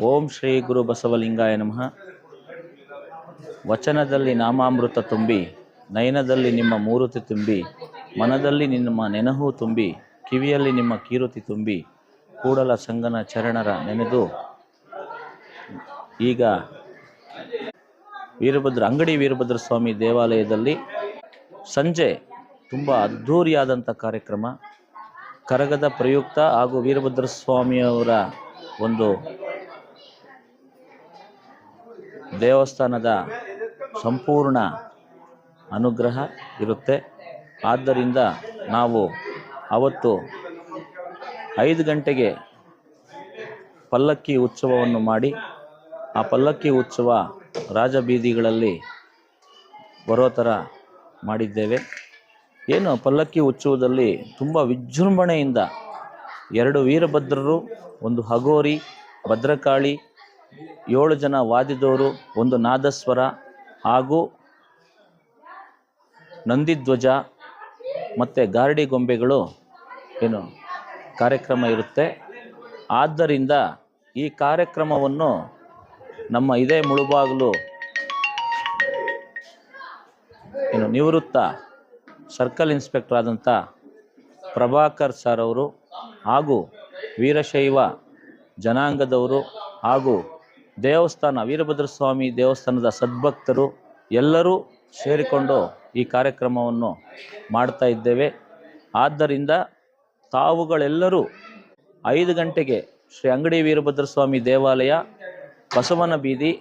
ಓಂ ಶ್ರೀ ಗುರು ಬಸವಲಿಂಗಾಯ ನಮಃ. ವಚನದಲ್ಲಿ ನಾಮಾಮೃತ ತುಂಬಿ, ನಯನದಲ್ಲಿ ನಿಮ್ಮ ಮೂರುತಿ ತುಂಬಿ, ಮನದಲ್ಲಿ ನಿಮ್ಮ ನೆನಹು ತುಂಬಿ, ಕಿವಿಯಲ್ಲಿ ನಿಮ್ಮ ಕೀರುತಿ ತುಂಬಿ, ಕೂಡಲ ಸಂಗನ ಚರಣರ ನೆನೆದು. ಈಗ ವೀರಭದ್ರ, ಅಂಗಡಿ ವೀರಭದ್ರ ಸ್ವಾಮಿ ದೇವಾಲಯದಲ್ಲಿ ಸಂಜೆ ತುಂಬ ಅದ್ಧೂರಿಯಾದಂಥ ಕಾರ್ಯಕ್ರಮ. ಕರಗದ ಪ್ರಯುಕ್ತ ಹಾಗೂ ವೀರಭದ್ರ ಸ್ವಾಮಿಯವರ ಒಂದು ದೇವಸ್ಥಾನದ ಸಂಪೂರ್ಣ ಅನುಗ್ರಹ ಇರುತ್ತೆ. ಆದ್ದರಿಂದ ನಾವು ಅವತ್ತು ಐದು ಗಂಟೆಗೆ ಪಲ್ಲಕ್ಕಿ ಉತ್ಸವವನ್ನು ಮಾಡಿ, ಆ ಪಲ್ಲಕ್ಕಿ ಉತ್ಸವ ರಾಜಬೀದಿಗಳಲ್ಲಿ ಬರೋ ಥರ ಮಾಡಿದ್ದೇವೆ. ಏನು, ಪಲ್ಲಕ್ಕಿ ಉತ್ಸವದಲ್ಲಿ ತುಂಬ ವಿಜೃಂಭಣೆಯಿಂದ ಎರಡು ವೀರಭದ್ರರು, ಒಂದು ಹಗೋರಿ, ಭದ್ರಕಾಳಿ ಏಳು ಜನ ವಾದಿದವರು, ಒಂದು ನಾದಸ್ವರ ಹಾಗೂ ನಂದಿಧ್ವಜ ಮತ್ತು ಗಾರ್ಡಿ ಗೊಂಬೆಗಳು ಏನು ಕಾರ್ಯಕ್ರಮ ಇರುತ್ತೆ. ಆದ್ದರಿಂದ ಈ ಕಾರ್ಯಕ್ರಮವನ್ನು ನಮ್ಮ ಇದೇ ಮುಳುಬಾಗಲು ಏನು ನಿವೃತ್ತ ಸರ್ಕಲ್ ಇನ್ಸ್ಪೆಕ್ಟರ್ ಆದಂಥ ಪ್ರಭಾಕರ್ ಸರ್ ಅವರು ಹಾಗೂ ವೀರಶೈವ ಜನಾಂಗದವರು ಹಾಗೂ ದೇವಸ್ಥಾನ ವೀರಭದ್ರ ಸ್ವಾಮಿ ದೇವಸ್ಥಾನದ ಸದ್ಭಕ್ತರು ಎಲ್ಲರೂ ಸೇರಿಕೊಂಡು ಈ ಕಾರ್ಯಕ್ರಮವನ್ನು ಮಾಡ್ತಾ ಇದ್ದೇವೆ. ಆದ್ದರಿಂದ ತಾವುಗಳೆಲ್ಲರೂ ಐದು ಗಂಟೆಗೆ ಶ್ರೀ ಅಂಗಡಿ ವೀರಭದ್ರ ಸ್ವಾಮಿ ದೇವಾಲಯ, ಬಸವನ ಬೀದಿ,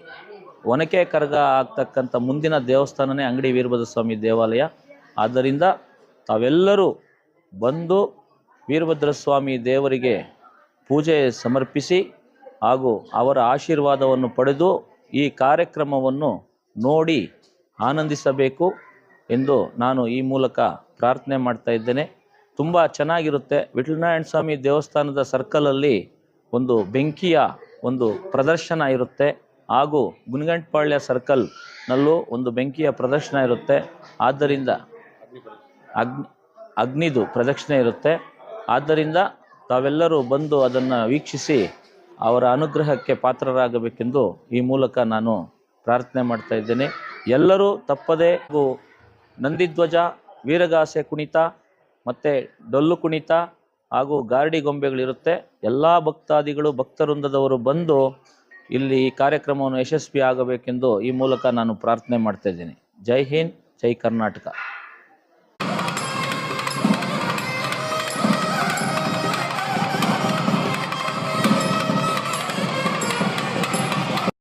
ಒನಕೆ ಕರಗ ಆಗ್ತಕ್ಕಂಥ ಮುಂದಿನ ದೇವಸ್ಥಾನನೇ ಅಂಗಡಿ ವೀರಭದ್ರ ಸ್ವಾಮಿ ದೇವಾಲಯ. ಆದ್ದರಿಂದ ತಾವೆಲ್ಲರೂ ಬಂದು ವೀರಭದ್ರ ಸ್ವಾಮಿ ದೇವರಿಗೆ ಪೂಜೆ ಸಮರ್ಪಿಸಿ ಹಾಗೂ ಅವರ ಆಶೀರ್ವಾದವನ್ನು ಪಡೆದು ಈ ಕಾರ್ಯಕ್ರಮವನ್ನು ನೋಡಿ ಆನಂದಿಸಬೇಕು ಎಂದು ನಾನು ಈ ಮೂಲಕ ಪ್ರಾರ್ಥನೆ ಮಾಡ್ತಾ ಇದ್ದೇನೆ. ತುಂಬ ಚೆನ್ನಾಗಿರುತ್ತೆ. ವಿಠಲನಾರಾಯಣ ಸ್ವಾಮಿ ದೇವಸ್ಥಾನದ ಸರ್ಕಲಲ್ಲಿ ಒಂದು ಬೆಂಕಿಯ ಒಂದು ಪ್ರದರ್ಶನ ಇರುತ್ತೆ. ಹಾಗೂ ಗುಣಗಂಟಪಾಳ್ಯ ಸರ್ಕಲ್ನಲ್ಲೂ ಒಂದು ಬೆಂಕಿಯ ಪ್ರದರ್ಶನ ಇರುತ್ತೆ. ಆದ್ದರಿಂದ ಅಗ್ನಿ, ಅಗ್ನಿದು ಪ್ರದಕ್ಷಿಣೆ ಇರುತ್ತೆ. ಆದ್ದರಿಂದ ತಾವೆಲ್ಲರೂ ಬಂದು ಅದನ್ನು ವೀಕ್ಷಿಸಿ ಅವರ ಅನುಗ್ರಹಕ್ಕೆ ಪಾತ್ರರಾಗಬೇಕೆಂದು ಈ ಮೂಲಕ ನಾನು ಪ್ರಾರ್ಥನೆ ಮಾಡ್ತಾ ಇದ್ದೇನೆ. ಎಲ್ಲರೂ ತಪ್ಪದೇ ನಂದಿಧ್ವಜ, ವೀರಗಾಸೆ ಕುಣಿತ ಮತ್ತು ಡೊಳ್ಳು ಕುಣಿತ ಹಾಗೂ ಗಾರ್ಡಿ ಗೊಂಬೆಗಳಿರುತ್ತೆ. ಎಲ್ಲ ಭಕ್ತಾದಿಗಳು, ಭಕ್ತವೃಂದದವರು ಬಂದು ಇಲ್ಲಿ ಈ ಕಾರ್ಯಕ್ರಮವನ್ನು ಯಶಸ್ವಿ ಆಗಬೇಕೆಂದು ಈ ಮೂಲಕ ನಾನು ಪ್ರಾರ್ಥನೆ ಮಾಡ್ತಾ ಇದ್ದೀನಿ. ಜೈ ಹಿಂದ್, ಜೈ ಕರ್ನಾಟಕ.